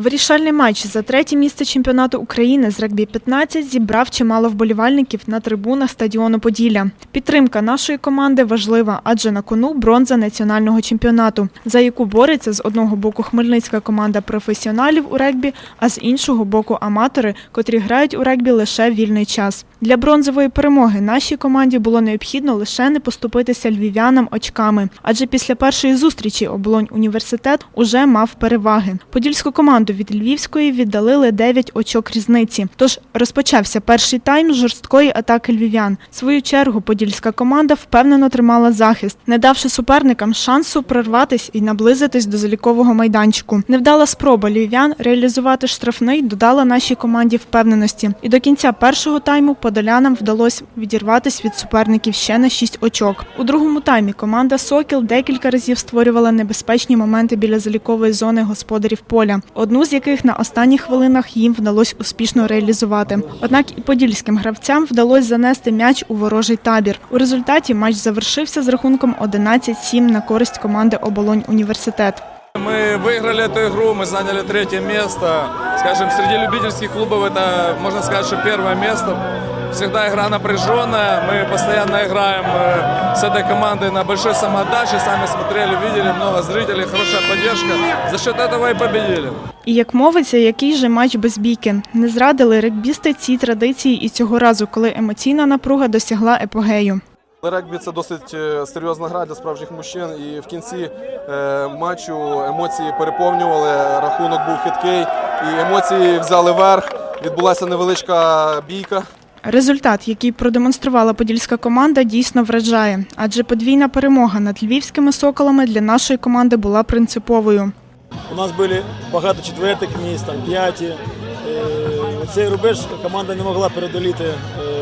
Вирішальний матч за третє місце чемпіонату України з регбі-15 зібрав чимало вболівальників на трибунах стадіону Поділля. Підтримка нашої команди важлива, адже на кону бронза національного чемпіонату, за яку бореться з одного боку хмельницька команда професіоналів у регбі, а з іншого боку аматори, котрі грають у регбі лише вільний час. Для бронзової перемоги нашій команді було необхідно лише не поступитися львів'янам очками, адже після першої зустрічі оболонь університет уже мав переваги. Подільську команду від львівської віддалили 9 очок різниці. Тож розпочався перший тайм жорсткої атаки львів'ян. В свою чергу подільська команда впевнено тримала захист, не давши суперникам шансу прорватись і наблизитись до залікового майданчику. Невдала спроба львів'ян реалізувати штрафний додала нашій команді впевненості. І до кінця першого тайму подолянам вдалося відірватися від суперників ще на 6 очок. У другому таймі команда Сокіл декілька разів створювала небезпечні моменти біля залікової зони господарів поля, одну з яких на останніх хвилинах їм вдалося успішно реалізувати. Однак і подільським гравцям вдалося занести м'яч у ворожий табір. У результаті матч завершився з рахунком 11-7 на користь команди Оболонь Університет. Мы выиграли эту игру, мы заняли третье место. Скажем, среди любительских клубов это, можно сказать, что первое место. Всегда игра напряженная, мы постоянно играем э, с этой командой на большой самоотдаче. Сами смотрели, видели, много зрителей, хорошая поддержка. За счет этого и победили. І як мовиться, який же матч без бійки. Не зрадили регбісти ці традиції і цього разу, коли емоційна напруга досягла епогею. Регбі це досить е, серйозна гра для справжніх мужчин. І в кінці е, матчу емоції переповнювали. Рахунок був хиткий, і емоції взяли верх. Відбулася невеличка бійка. Результат, який продемонструвала подільська команда, дійсно вражає, адже подвійна перемога над львівськими соколами для нашої команди була принциповою. У нас були багато четвертих місць, там п'яті. Е, Цей рубеж команда не могла передоліти е,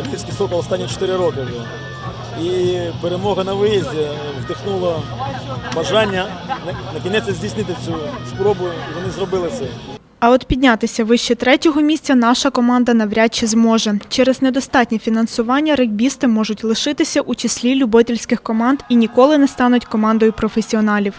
Львівський сокол останні 4 роки вже. І перемога на виїзді вдихнула бажання на- кінець здійснити цю спробу, і вони зробили це. А от піднятися вище третього місця наша команда навряд чи зможе. Через недостатнє фінансування регбісти можуть лишитися у числі любительських команд і ніколи не стануть командою професіоналів.